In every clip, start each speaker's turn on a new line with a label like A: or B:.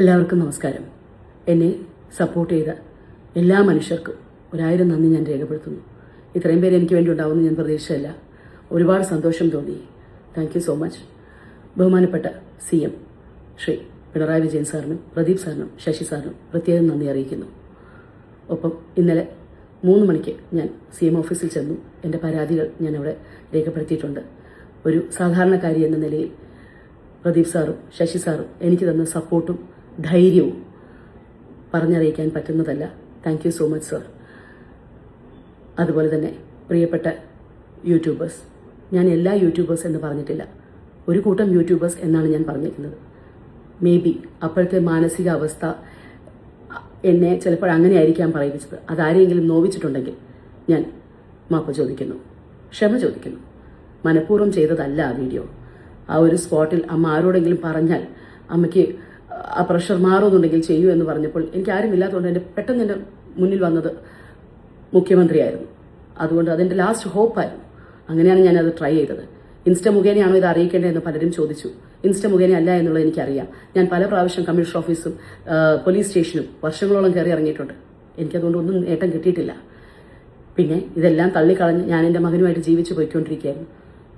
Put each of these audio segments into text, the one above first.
A: എല്ലാവർക്കും നമസ്കാരം. എന്നെ സപ്പോർട്ട് ചെയ്ത എല്ലാ മനുഷ്യർക്കും ഒരായിരം നന്ദി ഞാൻ രേഖപ്പെടുത്തുന്നു. ഇത്രയും പേര് എനിക്ക് വേണ്ടി ഉണ്ടാവുമെന്ന് ഞാൻ പ്രതീക്ഷയല്ല ഒരുപാട് സന്തോഷം തോന്നി. താങ്ക് യു സോ മച്ച് ബഹുമാനപ്പെട്ട സി എം ശ്രീ പിണറായി വിജയൻ സാറിനും പ്രദീപ് സാറിനും ശശി സാറിനും പ്രത്യേകം നന്ദി അറിയിക്കുന്നു. ഒപ്പം ഇന്നലെ മൂന്ന് മണിക്ക് ഞാൻ സി എം ഓഫീസിൽ ചെന്നു. എന്റെ പരാതികൾ ഞാൻ അവിടെ രേഖപ്പെടുത്തിയിട്ടുണ്ട്. ഒരു സാധാരണക്കാരി എന്ന നിലയിൽ പ്രദീപ് സാറും ശശി സാറും എനിക്ക് തന്ന സപ്പോർട്ടും ധൈര്യവും പറഞ്ഞറിയിക്കാൻ പറ്റുന്നതല്ല. Thank you so much sir അതുപോലെ തന്നെ പ്രിയപ്പെട്ട യൂട്യൂബേഴ്സ് ഞാൻ എല്ലാ യൂട്യൂബേഴ്സ് എന്ന് പറഞ്ഞിട്ടില്ല. ഒരു കൂട്ടം യൂട്യൂബേഴ്സ് എന്നാണ് ഞാൻ പറഞ്ഞിരിക്കുന്നത്. മേ ബി അപ്പോഴത്തെ മാനസികാവസ്ഥ എന്നെ ചിലപ്പോൾ അങ്ങനെ ആയിരിക്കാൻ പറയിപ്പിച്ചത്. അതാരെങ്കിലും നോവിച്ചിട്ടുണ്ടെങ്കിൽ ഞാൻ മാപ്പ് ചോദിക്കുന്നു. ക്ഷമ ചോദിക്കുന്നു. മനഃപൂർവം ചെയ്തതല്ല ആ വീഡിയോ. ആ ഒരു സ്പോട്ടിൽ അമ്മ ആരോടെങ്കിലും പറഞ്ഞാൽ അമ്മയ്ക്ക് ആ പ്രഷർ മാറുന്നുണ്ടെങ്കിൽ ചെയ്യൂ എന്ന് പറഞ്ഞപ്പോൾ എനിക്ക് ആരും ഇല്ലാത്തതുകൊണ്ട് എന്റെ പെട്ടെന്ന് എന്റെ മുന്നിൽ വന്നത് മുഖ്യമന്ത്രിയായിരുന്നു. അതുകൊണ്ട് അതെന്റെ ലാസ്റ്റ് ഹോപ്പായിരുന്നു അങ്ങനെയാണ് ഞാൻ അത് ട്രൈ ചെയ്തത്. ഇൻസ്റ്റ മുഖേനയാണോ ഇത് അറിയിക്കേണ്ടതെന്ന് പലരും ചോദിച്ചു. ഇൻസ്റ്റ മുഖേന അല്ല എന്നുള്ളത് എനിക്കറിയാം. ഞാൻ പല പ്രാവശ്യം കമ്മീഷണർ ഓഫീസും പോലീസ് സ്റ്റേഷനും വർഷങ്ങളോളം കയറി ഇറങ്ങിയിട്ടുണ്ട്. എനിക്കതുകൊണ്ട് ഒന്നും നേട്ടം കിട്ടിയിട്ടില്ല. പിന്നെ ഇതെല്ലാം തള്ളിക്കളഞ്ഞ് ഞാൻ എന്റെ മകനുമായിട്ട് ജീവിച്ചു പോയിക്കൊണ്ടിരിക്കുകയായിരുന്നു.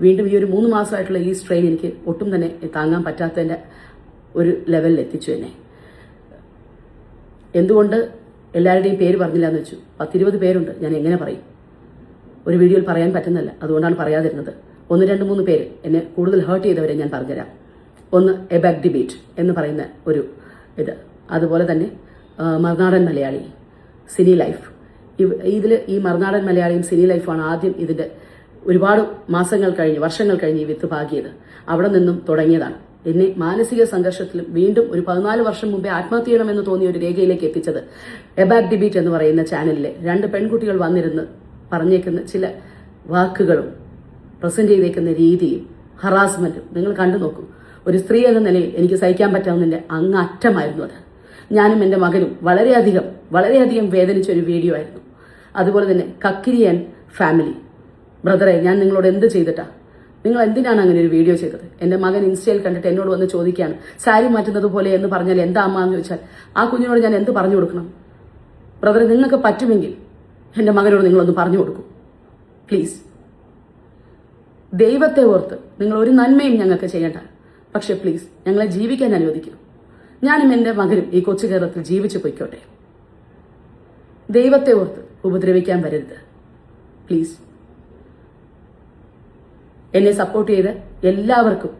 A: വീണ്ടും ഈ ഒരു മൂന്ന് മാസമായിട്ടുള്ള ഈ സ്ട്രെയിൻ എനിക്ക് ഒട്ടും തന്നെ താങ്ങാൻ പറ്റാത്തതിന്റെ ഒരു ലെവലിൽ എത്തിച്ചു എന്നെ. എന്തുകൊണ്ട് എല്ലാവരുടെയും പേര് പറഞ്ഞില്ല എന്ന് വെച്ചു? പത്തിരുപത് പേരുണ്ട്. ഞാൻ എങ്ങനെ പറയും? ഒരു വീഡിയോയിൽ പറയാൻ പറ്റുന്നില്ല അതുകൊണ്ടാണ് പറയാതിരുന്നത്. ഒന്ന് രണ്ട് മൂന്ന് പേര് എന്നെ കൂടുതൽ ഹേർട്ട് ചെയ്തവരെ ഞാൻ പറഞ്ഞുതരാം. ഒന്ന് എബാക് ഡിബേറ്റ് എന്ന് പറയുന്ന ഒരു ഇത്. അതുപോലെ തന്നെ മറുനാടൻ മലയാളി സിനി ലൈഫ്. ഇതിൽ ഈ മറുനാടൻ മലയാളിയും സിനി ലൈഫുമാണ് ആദ്യം ഇതിന്റെ ഒരുപാട് മാസങ്ങൾ കഴിഞ്ഞ് വർഷങ്ങൾ കഴിഞ്ഞ് ഈ വിത്ത് പാകിയത്. അവിടെ നിന്നും തുടങ്ങിയതാണ്. എന്നെ മാനസിക സംഘർഷത്തിലും വീണ്ടും ഒരു പതിനാല് വർഷം മുമ്പേ ആത്മഹത്യ ചെയ്യണമെന്ന് തോന്നിയ ഒരു രേഖയിലേക്ക് എത്തിച്ചത് എബാക് ഡിബീറ്റ് എന്ന് പറയുന്ന ചാനലിലെ രണ്ട് പെൺകുട്ടികൾ വന്നിരുന്ന് പറഞ്ഞേക്കുന്ന ചില വാക്കുകളും പ്രസന്റ് ചെയ്തേക്കുന്ന രീതിയും ഹറാസ്മെന്റും നിങ്ങൾ കണ്ടു നോക്കൂ. ഒരു സ്ത്രീ എന്ന നിലയിൽ എനിക്ക് സഹിക്കാൻ പറ്റാവുന്നതിന്റെ അങ്ങ് അറ്റമായിരുന്നു അത്. ഞാനും എന്റെ മകനും വളരെയധികം വളരെയധികം വേദനിച്ച ഒരു വീഡിയോ ആയിരുന്നു. അതുപോലെ തന്നെ കക്കിരിയൻ ഫാമിലി. ബ്രദറെ ഞാൻ നിങ്ങളോട് എന്ത് ചെയ്തിട്ടാ? നിങ്ങൾ എന്തിനാണ് അങ്ങനെ ഒരു വീഡിയോ ചെയ്തത്? എന്റെ മകൻ ഇൻസ്റ്റയിൽ കണ്ടിട്ട് എന്നോട് വന്ന് ചോദിക്കുകയാണ് സാരി മാറ്റുന്നത് പോലെ എന്ന് പറഞ്ഞാൽ എന്താ അമ്മ എന്ന് ചോദിച്ചാൽ ആ കുഞ്ഞിനോട് ഞാൻ എന്ത് പറഞ്ഞു കൊടുക്കണം? ബ്രദർ നിങ്ങൾക്ക് പറ്റുമെങ്കിൽ എന്റെ മകനോട് നിങ്ങളൊന്ന് പറഞ്ഞു കൊടുക്കൂ. പ്ലീസ് ദൈവത്തെ ഓർത്ത് നിങ്ങൾ ഒരു നന്മയും ഞങ്ങൾക്ക് ചെയ്യേണ്ട. പക്ഷെ പ്ലീസ് ഞങ്ങളെ ജീവിക്കാൻ അനുവദിക്കൂ ഞാനും എന്റെ മകനും ഈ കൊച്ചു കേരളത്തിൽ ജീവിച്ചു പൊയ്ക്കോട്ടെ. ദൈവത്തെ ഓർത്ത് ഉപദ്രവിക്കാൻ വരരുത്. പ്ലീസ് എന്നെ സപ്പോർട്ട് ചെയ്ത് എല്ലാവർക്കും.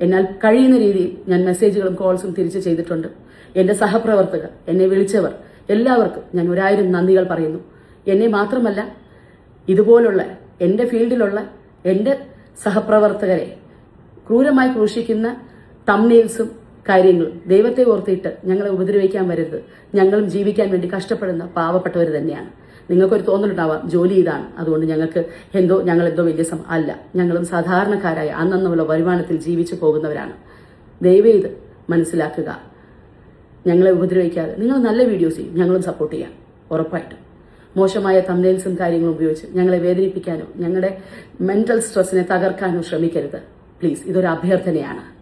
A: എന്നാൽ കഴിയുന്ന രീതിയിൽ ഞാൻ മെസ്സേജുകളും കോൾസും തിരിച്ചു ചെയ്തിട്ടുണ്ട്. എന്റെ സഹപ്രവർത്തകർ എന്നെ വിളിച്ചവർ എല്ലാവർക്കും ഞാൻ ഒരായിരം നന്ദികൾ പറയുന്നു. എന്നെ മാത്രമല്ല ഇതുപോലുള്ള എന്റെ ഫീൽഡിലുള്ള എന്റെ സഹപ്രവർത്തകരെ ക്രൂരമായി ക്രൂശിക്കുന്ന തമ്നെയിൽസും കാര്യങ്ങളും ദൈവത്തെ ഓർത്തിട്ട് ഞങ്ങളെ ഉപദ്രവിക്കാൻ വരരുത്. ഞങ്ങളും ജീവിക്കാൻ വേണ്ടി കഷ്ടപ്പെടുന്ന പാവപ്പെട്ടവർ തന്നെയാണ്. നിങ്ങൾക്കൊരു തോന്നലുണ്ടാവാം. ജോലി ഇതാണ്. അതുകൊണ്ട് ഞങ്ങൾക്ക് എന്തോ ഞങ്ങൾ എന്തോ വലിയ സം അല്ല. ഞങ്ങളും സാധാരണക്കാരായ അന്നുള്ള വരുമാനത്തിൽ ജീവിച്ചു പോകുന്നവരാണ്. ദയവേ ഇത് മനസ്സിലാക്കുക. ഞങ്ങളെ ഉപദ്രവിക്കാതെ നിങ്ങൾ നല്ല വീഡിയോസ് ചെയ്യും. ഞങ്ങളും സപ്പോർട്ട് ചെയ്യാം. ഉറപ്പായിട്ടും. മോശമായ തമ്നെയിൽസും കാര്യങ്ങളും ഉപയോഗിച്ച് ഞങ്ങളെ വേദനിപ്പിക്കാനോ ഞങ്ങളുടെ മെന്റൽ സ്ട്രെസ്സിനെ തകർക്കാനോ ശ്രമിക്കരുത്. പ്ലീസ് ഇതൊരു അഭ്യർത്ഥനയാണ്.